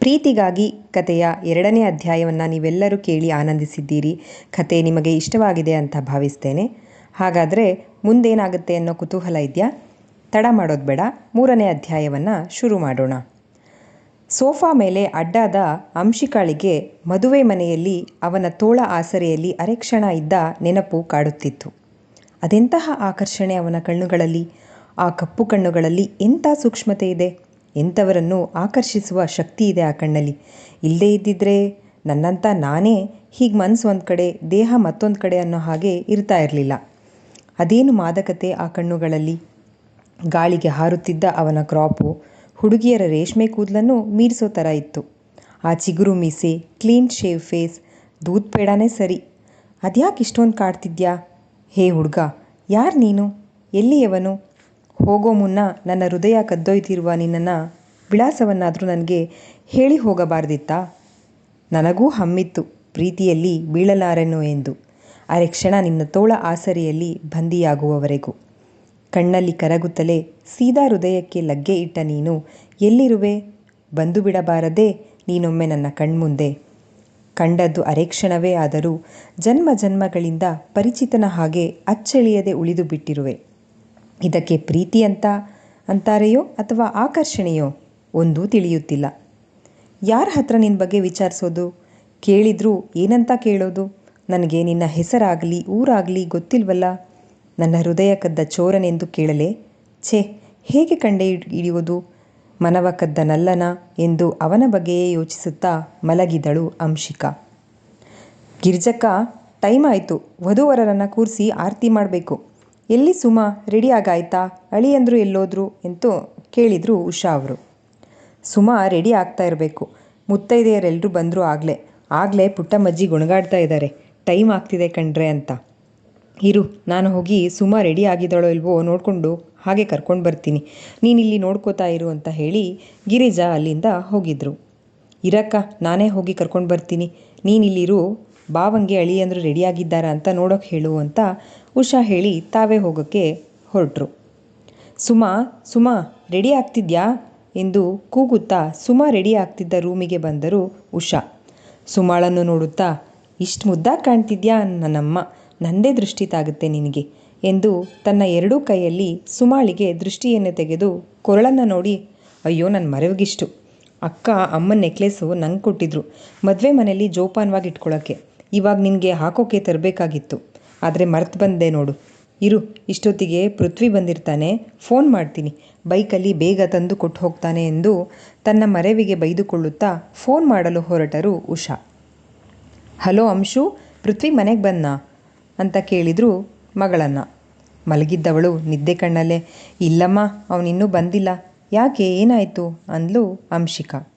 ಪ್ರೀತಿಗಾಗಿ ಕಥೆಯ ಎರಡನೇ ಅಧ್ಯಾಯವನ್ನು ನೀವೆಲ್ಲರೂ ಕೇಳಿ ಆನಂದಿಸಿದ್ದೀರಿ. ಕತೆ ನಿಮಗೆ ಇಷ್ಟವಾಗಿದೆ ಅಂತ ಭಾವಿಸ್ತೇನೆ. ಹಾಗಾದರೆ ಮುಂದೇನಾಗುತ್ತೆ ಅನ್ನೋ ಕುತೂಹಲ ಇದೆಯಾ? ತಡ ಮಾಡೋದು ಬೇಡ. ಮೂರನೇ ಅಧ್ಯಾಯವನ್ನು ಶುರು ಮಾಡೋಣ. ಸೋಫಾ ಮೇಲೆ ಅಡ್ಡಾದ ಅಂಶಿಕಾಳಿಗೆ ಮದುವೆ ಮನೆಯಲ್ಲಿ ಅವನ ತೋಳ ಆಸರೆಯಲ್ಲಿ ಅರೆಕ್ಷಣ ಇದ್ದ ನೆನಪು ಕಾಡುತ್ತಿತ್ತು. ಅದೆಂತಹ ಆಕರ್ಷಣೆ ಅವನ ಕಣ್ಣುಗಳಲ್ಲಿ? ಆ ಕಪ್ಪು ಕಣ್ಣುಗಳಲ್ಲಿ ಎಂಥ ಸೂಕ್ಷ್ಮತೆ ಇದೆ? ಎಂಥವರನ್ನು ಆಕರ್ಷಿಸುವ ಶಕ್ತಿ ಇದೆ ಆ ಕಣ್ಣಲ್ಲಿ. ಇಲ್ಲದೇ ಇದ್ದಿದ್ರೆ ನನ್ನಂಥ ನಾನೇ ಹೀಗೆ ಮನಸ್ಸು ಒಂದು ಕಡೆ, ದೇಹ ಮತ್ತೊಂದು ಕಡೆ ಅನ್ನೋ ಹಾಗೆ ಇರ್ತಾ ಇರಲಿಲ್ಲ. ಅದೇನು ಮಾದಕತೆ ಆ ಕಣ್ಣುಗಳಲ್ಲಿ? ಗಾಳಿಗೆ ಹಾರುತ್ತಿದ್ದ ಅವನ ಕ್ರಾಪು ಹುಡುಗಿಯರ ರೇಷ್ಮೆ ಕೂದಲನ್ನು ಮೀರಿಸೋ ಥರ ಇತ್ತು. ಆ ಚಿಗುರು ಮೀಸೆ, ಕ್ಲೀನ್ ಶೇವ್ ಫೇಸ್, ದೂದ್ ಪೇಡಾನೇ ಸರಿ. ಅದ್ಯಾಕೆ ಇಷ್ಟೊಂದು ಕಾಡ್ತಿದ್ಯಾ? ಹೇ ಹುಡುಗ, ಯಾರು ನೀನು? ಎಲ್ಲಿಯವನು? ಹೋಗೋ ಮುನ್ನ ನನ್ನ ಹೃದಯ ಕದ್ದೊಯ್ದಿರುವ ನಿನ್ನನ್ನು ವಿಳಾಸವನ್ನಾದರೂ ನನಗೆ ಹೇಳಿ ಹೋಗಬಾರ್ದಿತ್ತಾ? ನನಗೂ ಹಮ್ಮಿತ್ತು ಪ್ರೀತಿಯಲ್ಲಿ ಬೀಳಲಾರೆನು ಎಂದು. ಅರೆ ಕ್ಷಣ ನಿನ್ನ ತೋಳ ಆಸರೆಯಲ್ಲಿ ಬಂದಿಯಾಗುವವರೆಗೂ. ಕಣ್ಣಲ್ಲಿ ಕರಗುತ್ತಲೇ ಸೀದಾ ಹೃದಯಕ್ಕೆ ಲಗ್ಗೆ ಇಟ್ಟ ನೀನು, ಎಲ್ಲಿರುವೆ? ಬಂದು ಬಿಡಬಾರದೆ? ನೀನೊಮ್ಮೆ ನನ್ನ ಕಣ್ಮುಂದೆ. ಕಂಡದ್ದು ಅರೆಕ್ಷಣವೇ ಆದರೂ ಜನ್ಮ ಜನ್ಮಗಳಿಂದ ಪರಿಚಿತನ ಹಾಗೆ ಅಚ್ಚಳಿಯದೆ ಉಳಿದು ಬಿಟ್ಟಿರುವೆ. ಇದಕ್ಕೆ ಪ್ರೀತಿ ಅಂತ ಅಂತಾರೆಯೋ ಅಥವಾ ಆಕರ್ಷಣೆಯೋ ಒಂದೂ ತಿಳಿಯುತ್ತಿಲ್ಲ. ಯಾರ ಹತ್ರ ನಿನ್ನ ಬಗ್ಗೆ ವಿಚಾರಿಸೋದು? ಕೇಳಿದರೂ ಏನಂತ ಕೇಳೋದು? ನನಗೆ ನಿನ್ನ ಹೆಸರಾಗಲಿ, ಊರಾಗಲಿ ಗೊತ್ತಿಲ್ವಲ್ಲ? ನನ್ನ ಹೃದಯ ಕದ್ದ ಚೋರನೆಂದು ಕೇಳಲೆ, ಛೇ, ಹೇಗೆ ಕಂಡೆ ಹಿಡಿಯುವುದು? ಮನವ ಕದ್ದ ನಲ್ಲನ ಎಂದು ಅವನ ಬಗ್ಗೆಯೇ ಯೋಚಿಸುತ್ತಾ ಮಲಗಿದಳು ಅಂಶಿಕಾ. ಗಿರ್ಜಕ್ಕ, ಟೈಮ್ ಆಯಿತು. ವಧುವರರನ್ನು ಕೂರಿಸಿ ಆರತಿ ಮಾಡಬೇಕು. ಎಲ್ಲಿ ಸುಮಾ, ರೆಡಿ ಆಗಾಯ್ತಾ? ಅಳಿಯಂದ್ರು ಎಲ್ಲೋದ್ರು? ಎಂದು ಕೇಳಿದರು ಉಷಾ ಅವರು. ಸುಮಾ, ರೆಡಿ ಆಗ್ತಾ ಇರಬೇಕು. ಮುತ್ತೈದೆಯರೆಲ್ಲರೂ ಬಂದರು ಆಗಲೇ. ಆಗಲೇ ಪುಟ್ಟಮ್ಮಜ್ಜಿ ಗುಣಗಾಡ್ತಾ ಇದ್ದಾರೆ ಟೈಮ್ ಆಗ್ತಿದೆ ಕಣ್ರೆ ಅಂತ. ಇರು, ನಾನು ಹೋಗಿ ಸುಮಾ ರೆಡಿ ಆಗಿದ್ದಾಳೋ ಇಲ್ವೋ ನೋಡಿಕೊಂಡು ಹಾಗೆ ಕರ್ಕೊಂಡು ಬರ್ತೀನಿ. ನೀನಿಲ್ಲಿ ನೋಡ್ಕೋತಾ ಇರು ಅಂತ ಹೇಳಿ ಗಿರಿಜಾ ಅಲ್ಲಿಂದ ಹೋಗಿದ್ರು. ಇರಕ್ಕ, ನಾನೇ ಹೋಗಿ ಕರ್ಕೊಂಡು ಬರ್ತೀನಿ. ನೀನಿಲ್ಲಿರು. ಬಾವಂಗೆ ರೆಡಿ ರೆಡಿಯಾಗಿದ್ದಾರಾ ಅಂತ ನೋಡೋಕೆ ಹೇಳು ಅಂತ ಉಷಾ ಹೇಳಿ ತಾವೇ ಹೋಗೋಕ್ಕೆ ಹೊರಟರು. ಸುಮಾ ಸುಮಾ ರೆಡಿ ಆಗ್ತಿದ್ಯಾ? ಎಂದು ಕೂಗುತ್ತಾ ಸುಮಾ ರೆಡಿ ಆಗ್ತಿದ್ದ ರೂಮಿಗೆ ಬಂದರು ಉಷಾ. ಸುಮಾಳನ್ನು ನೋಡುತ್ತಾ, ಇಷ್ಟು ಮುದ್ದಾಗಿ ಕಾಣ್ತಿದ್ಯಾ ನನ್ನಮ್ಮ? ನಂದೇ ದೃಷ್ಟಿ ತಾಗುತ್ತೆ ನಿನಗೆ ಎಂದು ತನ್ನ ಎರಡೂ ಕೈಯಲ್ಲಿ ಸುಮಾಳಿಗೆ ದೃಷ್ಟಿಯನ್ನು ತೆಗೆದು ಕೊರಳನ್ನು ನೋಡಿ, ಅಯ್ಯೋ ನನ್ನ ಮರವಿಗಿಷ್ಟು. ಅಕ್ಕ ಅಮ್ಮನ ನೆಕ್ಲೆಸ್ಸು ನಂಗೆ ಕೊಟ್ಟಿದ್ರು, ಮದುವೆ ಮನೆಯಲ್ಲಿ ಜೋಪಾನವಾಗಿ ಇಟ್ಕೊಳ್ಳೋಕ್ಕೆ ಇವಾಗ ನಿನಗೆ ಹಾಕೋಕೆ ತರಬೇಕಾಗಿತ್ತು. ಆದರೆ ಮರ್ತು ಬಂದೆ ನೋಡು. ಇರು, ಇಷ್ಟೊತ್ತಿಗೆ ಪೃಥ್ವಿ ಬಂದಿರ್ತಾನೆ, ಫೋನ್ ಮಾಡ್ತೀನಿ. ಬೈಕಲ್ಲಿ ಬೇಗ ತಂದು ಕೊಟ್ಟು ಹೋಗ್ತಾನೆ ಎಂದು ತನ್ನ ಮರೆವಿಗೆ ಬೈದುಕೊಳ್ಳುತ್ತಾ ಫೋನ್ ಮಾಡಲು ಹೊರಟರು ಉಷಾ. ಹಲೋ ಅಂಶು, ಪೃಥ್ವಿ ಮನೆಗೆ ಬಂದ ಅಂತ ಕೇಳಿದ್ರು ಮಗಳನ್ನು. ಮಲಗಿದ್ದವಳು ನಿದ್ದೆ ಕಣ್ಣಲ್ಲೇ, ಇಲ್ಲಮ್ಮ, ಅವನಿನ್ನೂ ಬಂದಿಲ್ಲ. ಯಾಕೆ, ಏನಾಯಿತು? ಅಂದ್ಲು ಅಂಶಿಕಾ.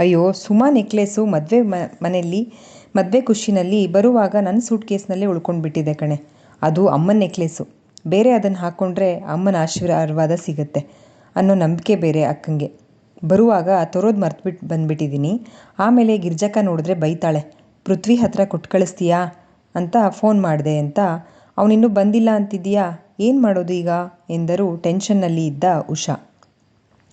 ಅಯ್ಯೋ, ಸುಮಾ ನೆಕ್ಲೆಸ್ಸು ಮದುವೆ ಮನೆಯಲ್ಲಿ, ಮದುವೆ ಖುಷಿನಲ್ಲಿ ಬರುವಾಗ ನನ್ನ ಸೂಟ್ ಕೇಸ್ನಲ್ಲೇ ಉಳ್ಕೊಂಡ್ಬಿಟ್ಟಿದೆ ಕಣೆ. ಅದು ಅಮ್ಮನ ನೆಕ್ಲೆಸ್ಸು ಬೇರೆ ಅದನ್ನು ಹಾಕ್ಕೊಂಡ್ರೆ ಅಮ್ಮನ ಆಶೀರ್ವಾದ ಸಿಗುತ್ತೆ ಅನ್ನೋ ನಂಬಿಕೆ ಬೇರೆ ಅಕ್ಕಂಗೆ. ಬರುವಾಗ ತೊರೋದು ಮರ್ತುಬಿಟ್ಟು ಬಂದ್ಬಿಟ್ಟಿದ್ದೀನಿ ಆಮೇಲೆ ಗಿರ್ಜಕ್ಕ ನೋಡಿದ್ರೆ ಬೈತಾಳೆ, ಪೃಥ್ವಿ ಹತ್ರ ಕೊಟ್ಟು ಕಳಿಸ್ತೀಯಾ ಅಂತ ಫೋನ್ ಮಾಡಿದೆ ಅಂತ. ಅವನಿನ್ನೂ ಬಂದಿಲ್ಲ ಅಂತಿದ್ದೀಯಾ? ಏನು ಮಾಡೋದು ಈಗ? ಎಂದರು ಟೆನ್ಷನ್ನಲ್ಲಿ ಇದ್ದ ಉಷಾ.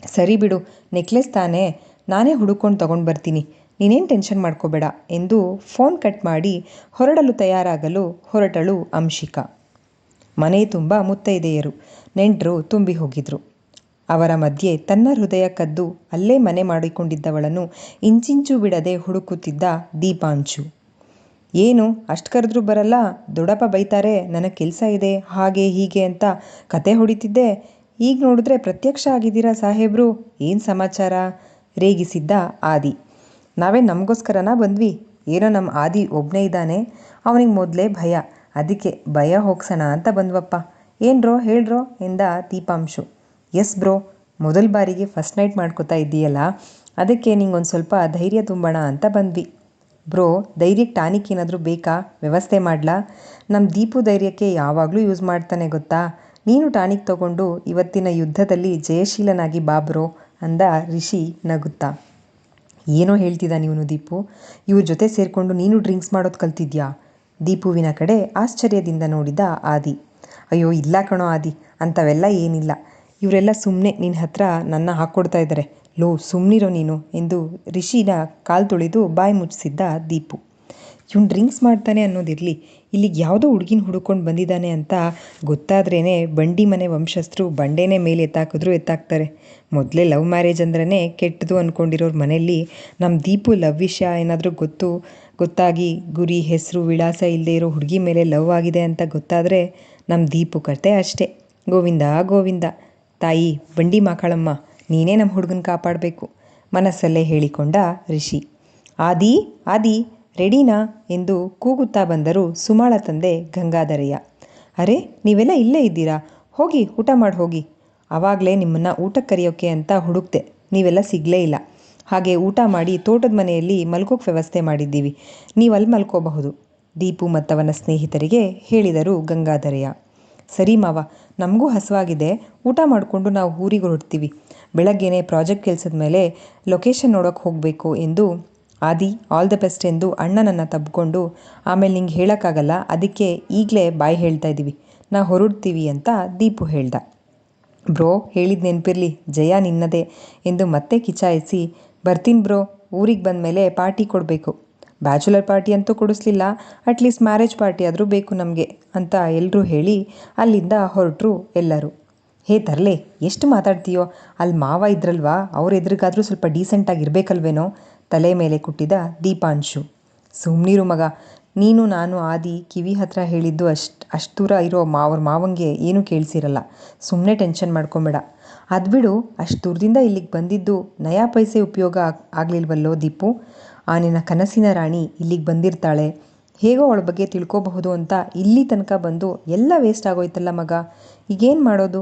ಸರಿ ಬಿಡು, ನೆಕ್ಲೆಸ್ ತಾನೇ. ನಾನೇ ಹುಡುಕೊಂಡು ತಗೊಂಡು ಬರ್ತೀನಿ. ನೀನೇನು ಟೆನ್ಷನ್ ಮಾಡ್ಕೋಬೇಡ ಎಂದು ಫೋನ್ ಕಟ್ ಮಾಡಿ ಹೊರಡಲು ತಯಾರಾಗಲು ಹೊರಟಳು ಅಂಶಿಕಾ. ಮನೆ ತುಂಬ ಮುತ್ತೈದೆಯರು. ನೆಂಟರು ತುಂಬಿ ಹೋಗಿದ್ರು. ಅವರ ಮಧ್ಯೆ ತನ್ನ ಹೃದಯ ಕದ್ದು ಅಲ್ಲೇ ಮನೆ ಮಾಡಿಕೊಂಡಿದ್ದವಳನ್ನು ಇಂಚಿಂಚು ಬಿಡದೆ ಹುಡುಕುತ್ತಿದ್ದ ದೀಪಾಂಶು. ಏನು, ಅಷ್ಟು ಕರೆದ್ರೂ ಬರಲ್ಲ? ದೊಡ್ಡಪ್ಪ ಬೈತಾರೆ, ನನಗೆ ಕೆಲಸ ಇದೆ, ಹಾಗೆ ಹೀಗೆ ಅಂತ ಕತೆ ಹೊಡಿತಿದ್ದೆ. ಈಗ ನೋಡಿದ್ರೆ ಪ್ರತ್ಯಕ್ಷ ಆಗಿದ್ದೀರಾ ಸಾಹೇಬ್ರು? ಏನು ಸಮಾಚಾರ? ರೇಗಿಸಿದ್ದ ಆದಿ. ನಾವೇ ನಮಗೋಸ್ಕರನ ಬಂದ್ವಿ? ಏನೋ ನಮ್ಮ ಆದಿ ಒಬ್ಬನೇ ಇದ್ದಾನೆ. ಅವನಿಗೆ ಮೊದಲೇ ಭಯ. ಅದಕ್ಕೆ ಭಯ ಹೋಗ್ಸೋಣ ಅಂತ ಬಂದ್ವಪ್ಪ. ಏನ್ರೋ ಹೇಳ್ರೋ ಎಂದ ದೀಪಾಂಶು. ಎಸ್ ಬ್ರೋ, ಮೊದಲ ಬಾರಿಗೆ ಫಸ್ಟ್ ನೈಟ್ ಮಾಡ್ಕೋತಾ ಇದ್ದೀಯಲ್ಲ? ಅದಕ್ಕೆ ನಿಂಗೊಂದು ಸ್ವಲ್ಪ ಧೈರ್ಯ ತುಂಬೋಣ ಅಂತ ಬಂದ್ವಿ. ಬ್ರೋ ಧೈರ್ಯಕ್ಕೆ ಟಾನಿಕ್ ಏನಾದರೂ ಬೇಕಾ? ವ್ಯವಸ್ಥೆ ಮಾಡಲಾ? ನಮ್ಮ ದೀಪು ಧೈರ್ಯಕ್ಕೆ ಯಾವಾಗಲೂ ಯೂಸ್ ಮಾಡ್ತಾನೆ ಗೊತ್ತಾ? ನೀನು ಟಾನಿಕ್ ತಗೊಂಡು ಇವತ್ತಿನ ಯುದ್ಧದಲ್ಲಿ ಜಯಶೀಲನಾಗಿ ಬಾ ಬ್ರೋ. ಅಂದ ರಿಷಿ ನಗುತ್ತಾ. ಏನೋ ಹೇಳ್ತಿದ್ದ ನೀನು ದೀಪು? ಇವ್ರ ಜೊತೆ ಸೇರಿಕೊಂಡು ನೀನು ಡ್ರಿಂಕ್ಸ್ ಮಾಡೋದು ಕಲ್ತಿದ್ಯಾ? ದೀಪುವಿನ ಕಡೆ ಆಶ್ಚರ್ಯದಿಂದ ನೋಡಿದ ಆದಿ. ಅಯ್ಯೋ, ಇಲ್ಲ ಕಣೋ ಆದಿ ಅಂಥವೆಲ್ಲ ಏನಿಲ್ಲ. ಇವರೆಲ್ಲ ಸುಮ್ಮನೆ ನಿನ್ನ ಹತ್ರ ನನ್ನ ಹಾಕ್ಕೊಡ್ತಾ ಇದ್ದಾರೆ ಲೋ ಸುಮ್ಮನಿರೋ ನೀನು ಎಂದು ರಿಷಿನ ಕಾಲು ತುಳಿದು ಬಾಯಿ ಮುಚ್ಚಿಸಿದ್ದ ದೀಪು. ಇವನು ಡ್ರಿಂಕ್ಸ್ ಮಾಡ್ತಾನೆ ಅನ್ನೋದಿರಲಿ. ಇಲ್ಲಿಗೆ ಯಾವುದೋ ಹುಡುಗಿನ ಹುಡುಕೊಂಡು ಬಂದಿದ್ದಾನೆ ಅಂತ ಗೊತ್ತಾದ್ರೇ ಬಂಡಿ ಮನೆ ವಂಶಸ್ಥರು ಬಂಡೆನೇ ಮೇಲೆ ಎತ್ತಾಕಿದ್ರು ಎತ್ತಾಕ್ತಾರೆ. ಮೊದಲೇ ಲವ್ ಮ್ಯಾರೇಜ್ ಅಂದ್ರೇ ಕೆಟ್ಟದು ಅಂದ್ಕೊಂಡಿರೋರ ಮನೆಯಲ್ಲಿ ನಮ್ಮ ದೀಪು ಲವ್ ವಿಷಯ ಏನಾದರೂ ಗೊತ್ತು, ಗೊತ್ತಾಗಿ ಗುರಿ, ಹೆಸರು, ವಿಳಾಸ ಇಲ್ಲದೆ ಇರೋ ಹುಡುಗಿ ಮೇಲೆ ಲವ್ ಆಗಿದೆ ಅಂತ ಗೊತ್ತಾದರೆ ನಮ್ಮ ದೀಪು ಕತೆ ಅಷ್ಟೇ. ಗೋವಿಂದ ಗೋವಿಂದ, ತಾಯಿ, ಬಂಡಿ ಮಾಕಾಳಮ್ಮ, ನೀನೇ ನಮ್ಮ ಹುಡುಗನ ಕಾಪಾಡಬೇಕು. ಮನಸ್ಸಲ್ಲೇ ಹೇಳಿಕೊಂಡ ರಿಷಿ. ಆದಿ ಆದಿ ರೆಡಿನಾ ಎಂದು ಕೂಗುತ್ತಾ ಬಂದರು ಸುಮಾಳ ತಂದೆ ಗಂಗಾಧರಯ್ಯ, ಅರೆ, ನೀವೆಲ್ಲ ಇಲ್ಲೇ ಇದ್ದೀರಾ? ಹೋಗಿ, ಊಟ ಮಾಡಿ, ಹೋಗಿ. ಆವಾಗಲೇ ನಿಮ್ಮನ್ನು ಊಟಕ್ಕೆ ಕರೆಯೋಕ್ಕೆ ಅಂತ ಹುಡುಕ್ತೆ ನೀವೆಲ್ಲ ಸಿಗಲೇ ಇಲ್ಲ. ಹಾಗೆ ಊಟ ಮಾಡಿ ತೋಟದ ಮನೆಯಲ್ಲಿ ಮಲ್ಕೋಕ್ಕೆ ವ್ಯವಸ್ಥೆ ಮಾಡಿದ್ದೀವಿ. ನೀವು ಅಲ್ಲಿ ಮಲ್ಕೋಬಹುದು, ದೀಪು ಮತ್ತವನ ಸ್ನೇಹಿತರಿಗೆ ಹೇಳಿದರು ಗಂಗಾಧರಯ್ಯ. ಸರಿ ಮಾವ, ನಮಗೂ ಹಸುವಾಗಿದೆ. ಊಟ ಮಾಡಿಕೊಂಡು ನಾವು ಊರಿಗೆ ಹೊರಡ್ತೀವಿ. ಬೆಳಗ್ಗೆನೇ ಪ್ರಾಜೆಕ್ಟ್ ಕೆಲಸದ ಮೇಲೆ ಲೊಕೇಶನ್ ನೋಡೋಕ್ಕೆ ಹೋಗಬೇಕು ಎಂದು ಆದಿ ಆಲ್ ದ ಬೆಸ್ಟ್ ಎಂದು ಅಣ್ಣನನ್ನು ತಬ್ಕೊಂಡು ಆಮೇಲೆ ನಿಂಗೆ ಹೇಳೋಕ್ಕಾಗಲ್ಲ, ಅದಕ್ಕೆ ಈಗಲೇ ಬಾಯಿ ಹೇಳ್ತಾ ಇದ್ದೀವಿ ನಾ ಹೊರಡ್ತೀವಿ ಅಂತ ದೀಪು ಹೇಳ್ದ. ಬ್ರೋ, ಹೇಳಿದ ನೆನಪಿರಲಿ, ಜಯ ನಿನ್ನದೇ ಎಂದು ಮತ್ತೆ ಕಿಚಾಯಿಸಿ, ಬರ್ತೀನಿ ಬ್ರೋ, ಊರಿಗೆ ಬಂದ ಮೇಲೆ ಪಾರ್ಟಿ ಕೊಡಬೇಕು. ಬ್ಯಾಚುಲರ್ ಪಾರ್ಟಿ ಅಂತೂ ಕೊಡಿಸ್ಲಿಲ್ಲ ಅಟ್ಲೀಸ್ಟ್ ಮ್ಯಾರೇಜ್ ಪಾರ್ಟಿ ಆದರೂ ಬೇಕು ನಮಗೆ, ಅಂತ ಎಲ್ಲರೂ ಹೇಳಿ ಅಲ್ಲಿಂದ ಹೊರಟರು ಎಲ್ಲರೂ. ಹೇ ತರಲೆ, ಎಷ್ಟು ಮಾತಾಡ್ತೀಯೋ, ಅಲ್ಲಿ ಮಾವ ಇದ್ರಲ್ವಾ, ಅವ್ರ ಎದುರಿಗಾದರೂ ಸ್ವಲ್ಪ ಡೀಸೆಂಟಾಗಿ ಇರಬೇಕಲ್ವೇನೋ ತಲೆ ಮೇಲೆ ಕುಟ್ಟಿದ ದೀಪಾಂಶು. ಸುಮ್ಮನಿರು ಮಗ, ನೀನು ನಾನು ಆದಿ, ಕಿವಿ ಹತ್ರ ಹೇಳಿದ್ದು ಅಷ್ಟು ಅಷ್ಟು ದೂರ ಇರೋ ಮಾವ್ರ ಮಾವಂಗೆ ಏನೂ ಕೇಳಿಸಿರಲ್ಲ. ಸುಮ್ಮನೆ ಟೆನ್ಷನ್ ಮಾಡ್ಕೊಂಬೇಡ. ಅದ್ಬಿಡು ಅಷ್ಟು ದೂರದಿಂದ ಇಲ್ಲಿಗೆ ಬಂದಿದ್ದು ನಯಾ ಪೈಸೆ ಉಪಯೋಗ ಆಗ್, ಆಗಲಿಲ್ವಲ್ಲೋ ದೀಪು? ಆ ನಿನ್ನ ಕನಸಿನ ರಾಣಿ ಇಲ್ಲಿಗೆ ಬಂದಿರ್ತಾಳೆ. ಹೇಗೋ ಅವಳ ಬಗ್ಗೆ ತಿಳ್ಕೋಬಹುದು ಅಂತ ಇಲ್ಲಿ ತನಕ ಬಂದು ಎಲ್ಲ ವೇಸ್ಟ್ ಆಗೋಯ್ತಲ್ಲ ಮಗ. ಈಗೇನು ಮಾಡೋದು?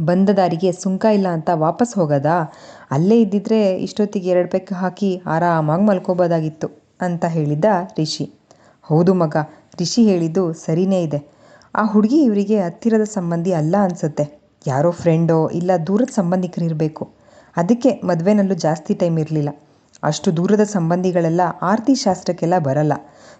ಬಂದ ದಾರಿಗೆ ಸುಂಕ ಇಲ್ಲ ಅಂತ ವಾಪಸ್ ಹೋಗೋದಾ? ಅಲ್ಲೇ ಇದ್ದಿದ್ರೆ ಇಷ್ಟೊತ್ತಿಗೆ ಎರಡು ಪೆಕ್ ಹಾಕಿ ಆರಾಮಾಗಿ ಮಲ್ಕೋಬೋದಾಗಿತ್ತು ಅಂತ ಹೇಳಿದ್ದ ರಿಷಿ. ಹೌದು ಮಗ, ರಿಷಿ ಹೇಳಿದ್ದು ಸರಿನೇ ಇದೆ. ಆ ಹುಡುಗಿ ಇವರಿಗೆ ಹತ್ತಿರದ ಸಂಬಂಧಿ ಅಲ್ಲ ಅನಿಸುತ್ತೆ. ಯಾರೋ ಫ್ರೆಂಡೋ ಇಲ್ಲ ದೂರದ ಸಂಬಂಧಿಕರಿರಬೇಕು ಅದಕ್ಕೆ ಮದುವೆನಲ್ಲೂ ಜಾಸ್ತಿ ಟೈಮ್ ಇರಲಿಲ್ಲ. ಅಷ್ಟು ದೂರದ ಸಂಬಂಧಿಗಳೆಲ್ಲ ಆರತಿ ಶಾಸ್ತ್ರಕ್ಕೆಲ್ಲ ಬರಲ್ಲ.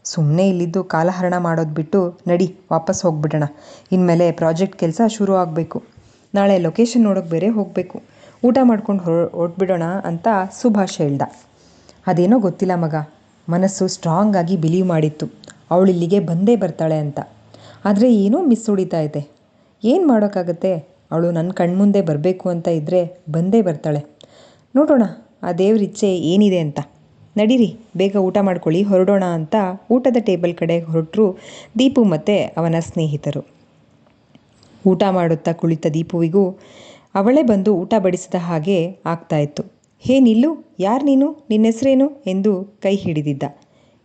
ಸುಮ್ಮನೆ ಇಲ್ಲಿದ್ದು ಕಾಲಹರಣ ಮಾಡೋದು ಬಿಟ್ಟು ನಡಿ, ವಾಪಸ್ ಹೋಗ್ಬಿಡೋಣ. ಇನ್ಮೇಲೆ ಪ್ರಾಜೆಕ್ಟ್ ಕೆಲಸ ಶುರು ಆಗಬೇಕು ನಾಳೆ ಲೊಕೇಶನ್ ನೋಡೋಕೆ ಬೇರೆ ಹೋಗಬೇಕು. ಊಟ ಮಾಡ್ಕೊಂಡು ಹೊರ ಹೊರಟ್ಬಿಡೋಣ ಅಂತ ಸುಭಾಷ್ ಹೇಳ್ದ. ಅದೇನೋ ಗೊತ್ತಿಲ್ಲ ಮಗ. ಮನಸ್ಸು ಸ್ಟ್ರಾಂಗ್ ಆಗಿ ಬಿಲೀವ್ ಮಾಡಿತ್ತು. ಅವಳು ಇಲ್ಲಿಗೆ ಬಂದೇ ಬರ್ತಾಳೆ ಅಂತ. ಆದರೆ ಏನೋ ಮಿಸ್ ಹೊಡಿತಾ ಇದೆ. ಏನು ಮಾಡೋಕ್ಕಾಗತ್ತೆ? ಅವಳು ನನ್ನ ಕಣ್ಮುಂದೆ ಬರಬೇಕು ಅಂತ ಇದ್ದರೆ ಬಂದೇ ಬರ್ತಾಳೆ. ನೋಡೋಣ, ಆ ದೇವ್ರ ಇಚ್ಛೆ ಏನಿದೆ ಅಂತ. ನಡೀರಿ, ಬೇಗ ಊಟ ಮಾಡ್ಕೊಳ್ಳಿ, ಹೊರಡೋಣ ಅಂತ ಊಟದ ಟೇಬಲ್ ಕಡೆ ಹೊರಟರು ದೀಪು ಮತ್ತು ಅವನ ಸ್ನೇಹಿತರು. ಊಟ ಮಾಡುತ್ತಾ ಕುಳಿತ ದೀಪುವಿಗೂ ಅವಳೇ ಬಂದು ಊಟ ಬಡಿಸಿದ ಹಾಗೆ ಆಗ್ತಾಯಿತ್ತು. ಹೇ ನಿಲ್ಲು, ಯಾರು ನೀನು? ನಿನ್ನ ಹೆಸರೇನು? ಎಂದು ಕೈ ಹಿಡಿದಿದ್ದ.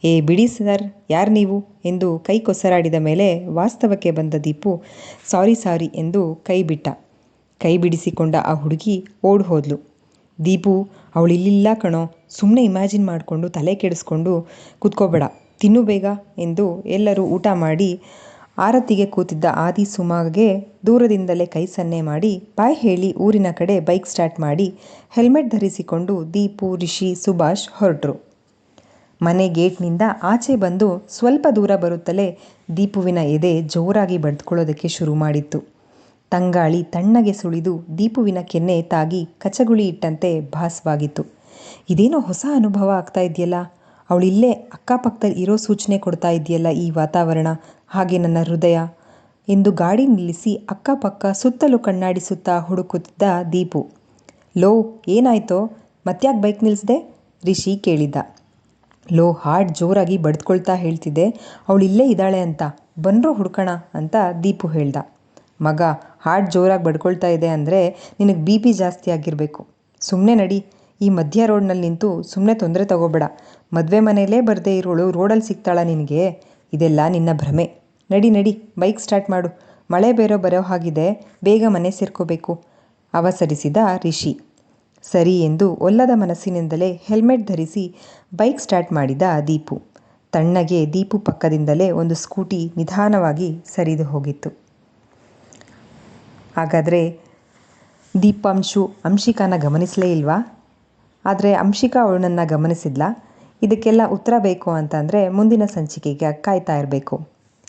ಏ ಬಿಡಿ ಸರ್, ಯಾರು ನೀವು? ಎಂದು ಕೈ ಕೊಸರಾಡಿದ ಮೇಲೆ ವಾಸ್ತವಕ್ಕೆ ಬಂದ ದೀಪು, ಸಾರಿ ಸಾರಿ ಎಂದು ಕೈ ಬಿಟ್ಟ. ಕೈ ಬಿಡಿಸಿಕೊಂಡ ಆ ಹುಡುಗಿ ಓಡ್ ಹೋದ್ಲು. ದೀಪು ಅವಳಿಲ್ಲಿಲ್ಲ ಕಣೋ ಸುಮ್ಮನೆ ಇಮ್ಯಾಜಿನ್ ಮಾಡಿಕೊಂಡು ತಲೆ ಕೆಡಿಸ್ಕೊಂಡು ಕೂತ್ಕೋಬೇಡ, ತಿನ್ನು ಬೇಗ ಎಂದು ಎಲ್ಲರೂ ಊಟ ಮಾಡಿ ಆರತಿಗೆ ಕೂತಿದ್ದ ಆದಿ ಸುಮಾಗೆ ದೂರದಿಂದಲೇ ಕೈ ಸನ್ನೆ ಮಾಡಿ, ಬಾಯ್ ಹೇಳಿ ಊರಿನ ಕಡೆ ಬೈಕ್ ಸ್ಟಾರ್ಟ್ ಮಾಡಿ, ಹೆಲ್ಮೆಟ್ ಧರಿಸಿಕೊಂಡು ದೀಪು, ರಿಷಿ, ಸುಭಾಷ್ ಹೊರಟರು. ಮನೆ ಗೇಟ್ನಿಂದ ಆಚೆ ಬಂದು ಸ್ವಲ್ಪ ದೂರ ಬರುತ್ತಲೇ ದೀಪುವಿನ ಎದೆ ಜೋರಾಗಿ ಬಡ್ದುಕೊಳ್ಳೋದಕ್ಕೆ ಶುರು ಮಾಡಿತ್ತು. ತಂಗಾಳಿ ತಣ್ಣಗೆ ಸುಳಿದು ದೀಪುವಿನ ಕೆನ್ನೆ ತಾಗಿ ಕಚಗುಳಿ ಇಟ್ಟಂತೆ ಭಾಸವಾಗಿತ್ತು. ಇದೇನೋ ಹೊಸ ಅನುಭವ ಆಗ್ತಾ ಇದೆಯಲ್ಲ? ಅವಳಿಲ್ಲೇ ಅಕ್ಕಪಕ್ಕದಲ್ಲಿ ಇರೋ ಸೂಚನೆ ಕೊಡ್ತಾ ಇದೆಯಲ್ಲ ಈ ವಾತಾವರಣ? ಹಾಗೆ ನನ್ನ ಹೃದಯ. ಎಂದು ಗಾಡಿ ನಿಲ್ಲಿಸಿ ಅಕ್ಕಪಕ್ಕ ಸುತ್ತಲೂ ಕಣ್ಣಾಡಿಸುತ್ತಾ ಹುಡುಕುತ್ತಿದ್ದ ದೀಪು. ಲೋ, ಏನಾಯ್ತೋ? ಮತ್ಯಾಕೆ ಬೈಕ್ ನಿಲ್ಲಿಸ್ದೆ ರಿಷಿ ಕೇಳಿದ್ದ ಲೋ ಹಾರ್ಟ್ ಜೋರಾಗಿ ಬಡ್ದ್ಕೊಳ್ತಾ ಹೇಳ್ತಿದ್ದೆ. ಅವಳು ಇಲ್ಲೇ ಇದ್ದಾಳೆ ಅಂತ. ಬನ್ರೋ ಹುಡ್ಕೋಣ ಅಂತ ದೀಪು ಹೇಳ್ದ. ಮಗ ಹಾರ್ಟ್ ಜೋರಾಗಿ ಬಡ್ಕೊಳ್ತಾ ಇದೆ ಅಂದರೆ ನಿನಗೆ ಬಿ ಪಿ ಜಾಸ್ತಿ ಆಗಿರಬೇಕು. ಸುಮ್ಮನೆ ನಡಿ. ಈ ಮಧ್ಯ ರೋಡ್ನಲ್ಲಿ ನಿಂತು ಸುಮ್ಮನೆ ತೊಂದರೆ ತಗೋಬೇಡ. ಮದುವೆ ಮನೆಯಲ್ಲೇ ಬರದೇ ಇರೋಳು ರೋಡಲ್ಲಿ ಸಿಗ್ತಾಳ ನಿನಗೆ? ಇದೆಲ್ಲ ನಿನ್ನ ಭ್ರಮೆ. ನಡಿ ನಡಿ, ಬೈಕ್ ಸ್ಟಾರ್ಟ್ ಮಾಡು. ಮಳೆ ಬೇರೋ ಬರೋ ಹಾಗಿದೆ, ಬೇಗ ಮನೆ ಸೇರ್ಕೋಬೇಕು. ಅವಸರಿಸಿದ ರಿಷಿ. ಸರಿ ಎಂದು ಒಲ್ಲದ ಮನಸ್ಸಿನಿಂದಲೇ ಹೆಲ್ಮೆಟ್ ಧರಿಸಿ ಬೈಕ್ ಸ್ಟಾರ್ಟ್ ಮಾಡಿದ ದೀಪು. ತಣ್ಣಗೆ ದೀಪು ಪಕ್ಕದಿಂದಲೇ ಒಂದು ಸ್ಕೂಟಿ ನಿಧಾನವಾಗಿ ಸರಿದು ಹೋಗಿತ್ತು. ಹಾಗಾದರೆ ದೀಪಾಂಶು ಅಂಶಿಕಾನ ಗಮನಿಸಲೇ ಇಲ್ವಾ? ಆದರೆ ಅಂಶಿಕಾ ಅವಳನ್ನು ಗಮನಿಸಿದ್ಲಾ? ಇದಕ್ಕೆಲ್ಲ ಉತ್ತರ ಬೇಕು ಅಂತಂದರೆ ಮುಂದಿನ ಸಂಚಿಕೆಗೆ ಕಾಯ್ತಾ ಇರಬೇಕು.